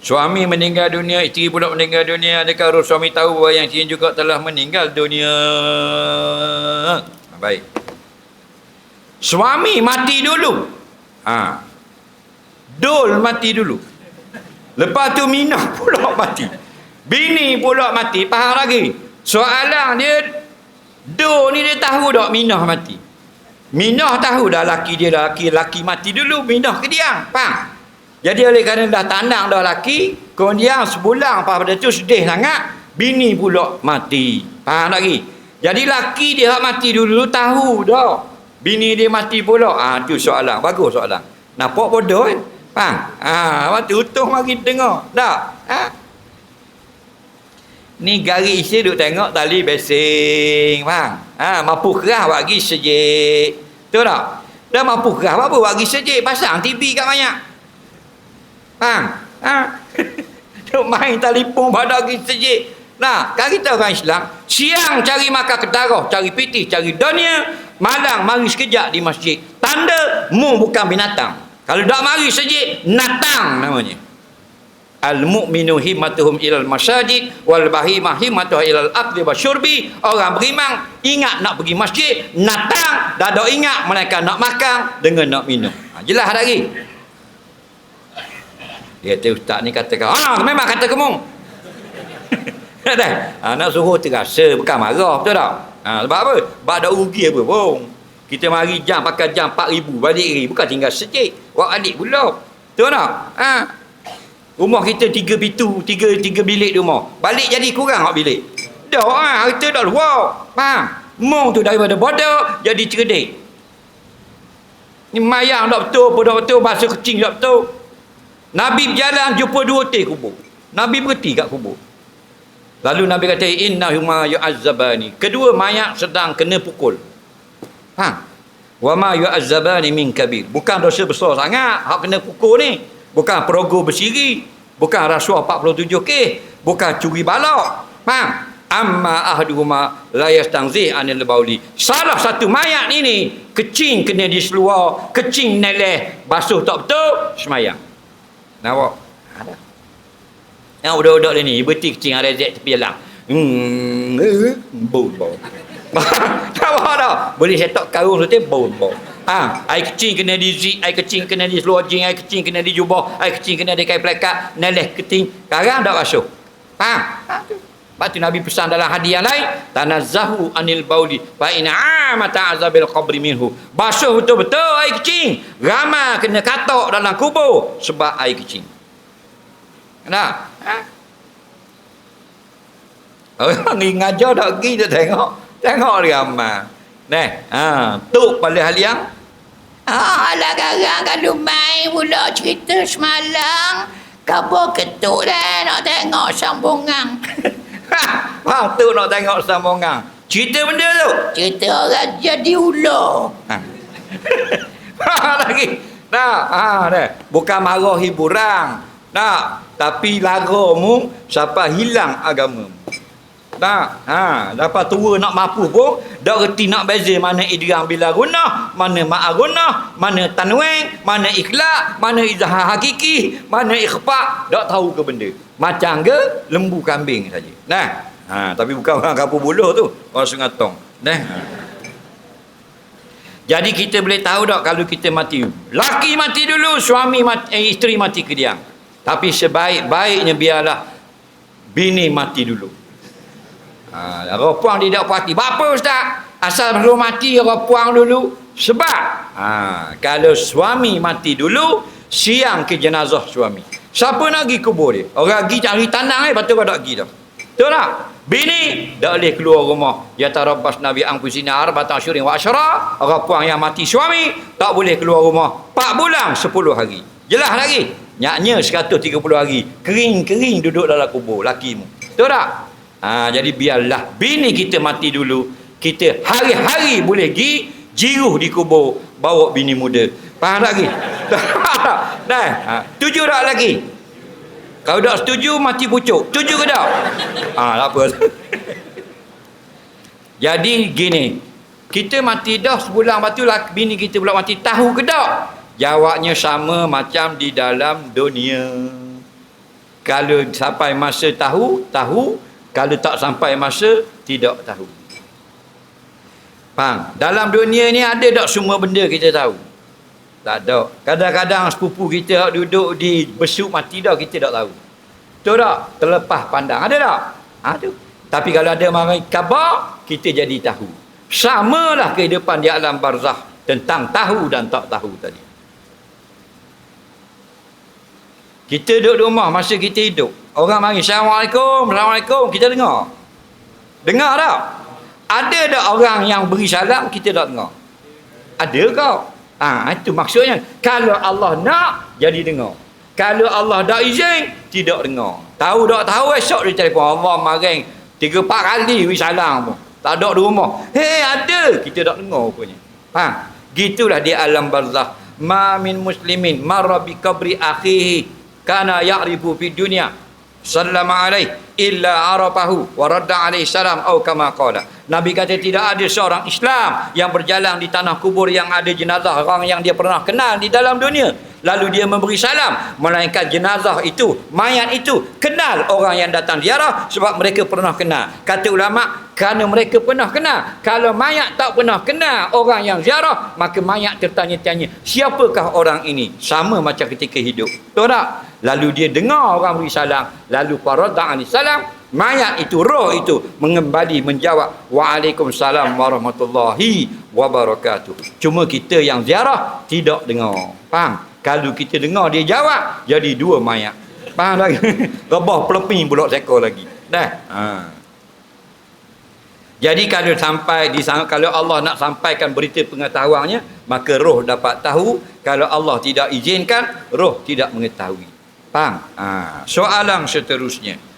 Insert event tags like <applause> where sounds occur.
Suami meninggal dunia, isteri pula meninggal dunia. Adakah roh suami tahu bahawa yang isteri juga telah meninggal dunia? Ha, baik. Suami mati dulu. Ha. Dul mati dulu. Lepas tu Minah <laughs> pula mati. Bini pula mati. Faham lagi? Soalan dia, Dul ni dia tahu tak Minah mati? Minah tahu dah laki dia laki, laki mati dulu. Minah ke dia? Faham? Jadi oleh kerana dah tandang dah laki, kemudian sebulan pada tu sedih sangat, bini pula mati. Faham lagi? Jadi laki dia mati dulu tahu dah. Bini dia mati pula. Ah ha, tu soalan. Bagus soalan. Nampak bodoh kan? Faham? Ha, waktu utuh mari dengar. Tak? Ha? Ni gari isi duk tengok tali besing. Faham? Ha, mampu kerah bagi sejik. Betul tak? Dah mampu kerah apa bagi sejik. Pasang TV kat banyak. Faham? Ha? <laughs> duk main telefon pada lagi sejik. Nah, kan kita orang Islam, siang cari makan ketarah, cari pitih, cari dunia, malam mari sekejap di masjid. Tanda mu bukan binatang. Kalau tak mari sejik, natang namanya. Al-mu'minu himmatuhum ilal masajid wal bahimah himmatuhum ilal akli wa syurbi. Orang beriman ingat nak pergi masjid, natang dah ingat mereka nak makan dengan nak minum. Ha, jelas lagi. Dia kata ustaz ni katakan, ah memang kata <laughs> kamu. dah. Ha, nak suruh terasa bukan marah betul tak? Ha, sebab apa? Sebab ada rugi apa pun. Kita mari jam pakai jam 4000 balik ri bukan tinggal sejik. Wak adik pula. Betul tak? Ha. Rumah kita tiga pintu, tiga tiga bilik rumah. Balik jadi kurang hak bilik. Dah ah, harta dah luar. Faham? Mung tu daripada bodoh jadi cerdik. Ni mayang tak betul, tak betul, bahasa kecing tak betul. Nabi berjalan jumpa dua teh kubur. Nabi berhenti kat kubur. Lalu Nabi kata inna huma yu'azzabani. Kedua mayat sedang kena pukul. Ha. Wa ma yu'azzabani min kabir. Bukan dosa besar sangat hak kena pukul ni. Bukan perogoh bersiri. Bukan rasuah 47k. Bukan curi balak. Ha. Amma ahduhuma la yastangzih anil bauli. Salah satu mayat ni ni kecing kena diseluar, kecing neleh, basuh tak betul, semayang. Nawak. Ada. Yang budak-budak dia ni, berhenti kecing ada zek tepi jalan. Hmm, bau bau. <laughs> Nampak tak? Boleh setok karung tu bau bau. Ha, air kecing kena di zik, air kecing kena di seluar jing, air kecing kena di jubah, air kecing kena di kain pelekat, neleh keting. Sekarang tak basuh. Ha? ha tu. Lepas tu Nabi pesan dalam hadiah lain, tanazzahu anil bauli fa in amata azabil qabri minhu. Basuh betul-betul air kecing. Ramai kena katok dalam kubur sebab air kecing. Kenapa? Ha? Orang ni ngajar tak pergi dia tengok. Tengok dia amal. Neh, ha, tuk pada haliang. Ah, lah garang kalau main pula cerita semalam. Kabo ketuk dah nak tengok sambungan. <laughs> ha, tu nak tengok sambungan. Cerita benda tu. Cerita orang jadi ular. Ha. <laughs> ha lagi. Nah, ha, dah. Bukan marah hiburan. Nah, tapi lagamu siapa hilang agama. Tak. Ha, dapat tua nak mampu pun dak reti nak beza mana idgham bila gunah, mana ma'a gunah, mana tanwin, mana ikhlaq, mana izhar hakiki, mana ikhfa, dak tahu ke benda. Macam ke lembu kambing saja. Nah. Ha, tapi bukan orang kampung buluh tu, orang Sungai Tong. Nah. Jadi kita boleh tahu tak kalau kita mati. Laki mati dulu, suami mati, eh, isteri mati ke dia. Tapi sebaik-baiknya biarlah bini mati dulu. Ha, ropuang dia tak puati. Apa ustaz? Asal belum mati ropuang dulu. Sebab ha, kalau suami mati dulu, siang ke jenazah suami. Siapa nak pergi kubur dia? Orang pergi cari tanah eh, tu kau tak pergi dah. Betul tak? Bini tak boleh keluar rumah. Ya tarabbas Nabi Angkusina Arbatan Syurin wa Asyara. Orang puang yang mati suami tak boleh keluar rumah. 4 bulan 10 hari. Jelas lagi? Nyaknya 130 hari. Kering-kering duduk dalam kubur lakimu. Betul tak? Ha, jadi biarlah bini kita mati dulu. Kita hari-hari boleh pergi jiruh di kubur bawa bini muda. Faham tak lagi? <laughs> Dah. Ha, tujuh tak lagi? Kalau tak setuju mati pucuk. Tujuh ke tak? Ha, tak apa. <laughs> jadi gini. Kita mati dah sebulan lepas tu bini kita pula mati tahu ke tak? Jawabnya sama macam di dalam dunia. kalau sampai masa tahu tahu kalau tak sampai masa tidak tahu. Faham? Dalam dunia ni ada tak semua benda kita tahu? Tak ada. Kadang-kadang sepupu kita duduk di besuk mati dah kita tak tahu. Betul tak? Terlepas pandang. Ada tak? Ada. Tapi kalau ada mari khabar kita jadi tahu. Samalah kehidupan di alam barzah tentang tahu dan tak tahu tadi. Kita duduk di rumah masa kita hidup orang mari Assalamualaikum Assalamualaikum. Kita dengar. Dengar tak? Ada tak orang yang beri salam kita tak dengar. Ada kau ha, itu maksudnya. Kalau Allah nak jadi dengar. Kalau Allah tak izin tidak dengar. Tahu tak? Tahu esok dia telefon. Allah maring tiga empat kali beri salam pun. Tak ada di rumah. Hei ada. Kita tak dengar rupanya. Ha, gitulah di alam barzah. Ma min muslimin marra bi qabri akhihi. Kana ya'rifu fi dunya sallama alaih illa arafahu wa radda alaih salam atau kama qala Nabi kata tidak ada seorang Islam yang berjalan di tanah kubur yang ada jenazah orang yang dia pernah kenal di dalam dunia. Lalu dia memberi salam melainkan jenazah itu mayat itu kenal orang yang datang ziarah sebab mereka pernah kenal. Kata ulama kerana mereka pernah kenal. Kalau mayat tak pernah kenal orang yang ziarah maka mayat tertanya-tanya siapakah orang ini? Sama macam ketika hidup. Betul tak? Lalu dia dengar orang beri salam. Lalu paradha alaihi salam mayat itu roh itu mengembali menjawab waalaikumsalam warahmatullahi wabarakatuh. Cuma kita yang ziarah tidak dengar. Faham? Kalau kita dengar dia jawab jadi dua mayat. Faham lagi <laughs> rebah peleping pula seekor lagi. Dah. Ha. jadi kalau sampai di kalau Allah nak sampaikan berita pengetahuannya maka roh dapat tahu. Kalau Allah tidak izinkan roh tidak mengetahui. Faham? Ha. soalan seterusnya